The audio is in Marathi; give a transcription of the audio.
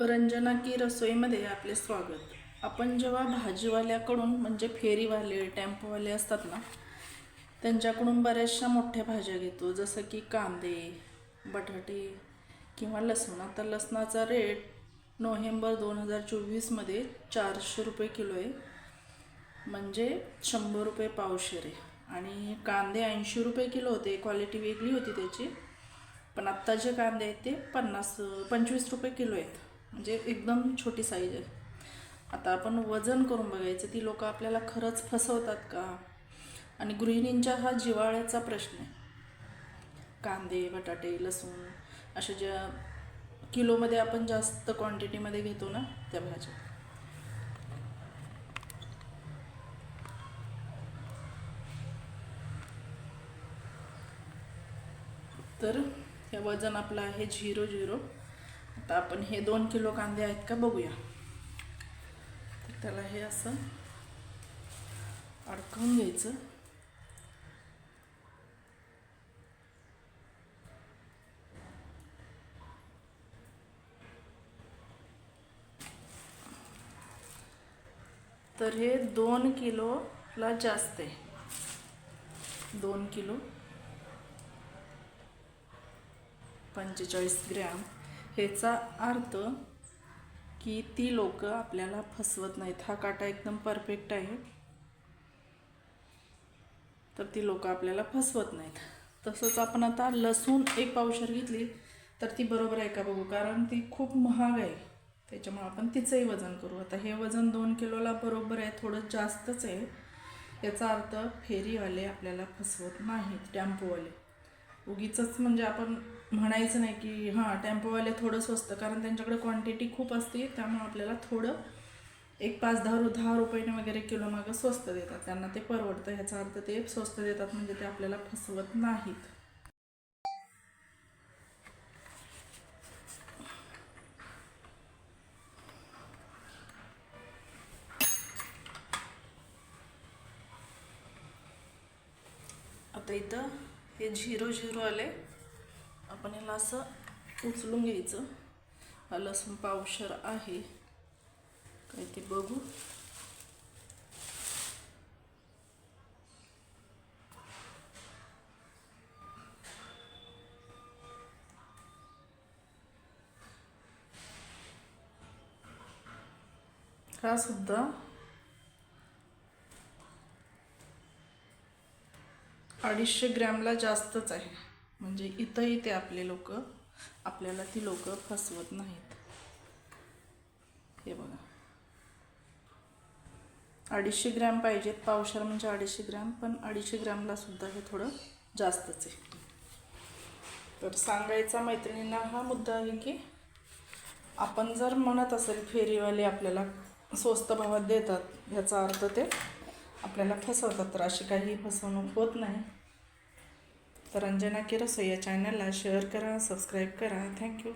रंजना की रसोईमध्ये आपले स्वागत. आपण जेव्हा भाजीवाल्याकडून म्हणजे फेरीवाले टेम्पोवाले असतात ना त्यांच्याकडून बऱ्याचशा मोठ्या भाज्या घेतो. जसं की कांदे बटाटे किंवा लसूण. आता लसणाचा रेट नोव्हेंबर दोन हजार चोवीसमध्ये चारशे रुपये किलो आहे. म्हणजे शंभर रुपये पावशेर आहे. आणि कांदे ऐंशी रुपये किलो होते. क्वालिटी वेगळी होती त्याची. पण आत्ता जे कांदे आहेत ते पन्नास पंचवीस रुपये किलो आहेत. म्हणजे एकदम छोटी साईज आहे. आता आपण वजन करून बघायचं ती लोक आपल्याला खरंच फसवतात का? आणि गृहिणींच्या हा जिवाळ्याचा प्रश्न आहे. कांदे बटाटे लसूण अशा ज्या किलोमध्ये आपण जास्त क्वांटिटीमध्ये घेतो ना त्या भाज्या. तर हे वजन आपलं आहे झिरो झिरो आता आपण हे दोन किलो कांदे आहेत का बघूया. तर त्याला हे असं अडकवून घ्यायचं. तर हे दोन किलोला जास्त आहे. दोन किलो. पंचेचाळीस ग्रॅम. ह्याचा अर्थ की ती लोक आपल्याला फसवत नाहीत. हा काटा एकदम परफेक्ट आहे. तर ती लोक आपल्याला फसवत नाहीत. तसंच आपण आता लसूण एक पावशर घेतली तर ती बरोबर आहे का बघू? कारण ती खूप महाग आहे. त्याच्यामुळे आपण तिचंही वजन करू. आता हे वजन दोन किलोला बरोबर आहे थोडं जास्तच आहे. याचा अर्थ फेरीवाले आपल्याला फसवत नाहीत टॅम्पोवाले. उगीच म्हणजे आपण म्हणायचं नाही की हां टेम्पोवाले थोडं स्वस्त कारण त्यांच्याकडे क्वांटिटी खूप असते त्यामुळे आपल्याला थोडं एक पाच दहा रु दहा रुपयाने वगैरे किलो मागं स्वस्त देतात. त्यांना ते परवडतं ह्याचा अर्थ ते स्वस्त देतात म्हणजे ते आपल्याला फसवत नाहीत. आता इथं हे झिरो झिरो आले. आपण याला असं उचलून घ्यायचं. हा लसूण पावशर आहे. काय ते बघू. हा सुद्धा अडीचशे ग्रॅमला जास्तच आहे. म्हणजे इथंही ते आपले लोक आपल्याला ती लोक फसवत नाहीत. हे बघा. अडीचशे ग्रॅम पाहिजेत. पावशार म्हणजे अडीचशे ग्रॅम पण अडीचशे ग्रॅमला सुद्धा हे थोडं जास्तच आहे. तर सांगायचा मैत्रिणींना हा मुद्दा आहे की आपण जर म्हणत असेल फेरीवाले आपल्याला स्वस्त भावात देतात ह्याचा अर्थ ते आपल्याला फसवतात तर अशी काही फसवणूक होत नाही. तर अंजना की रसोई या चॅनलला शेअर करा सबस्क्राईब करा. थँक्यू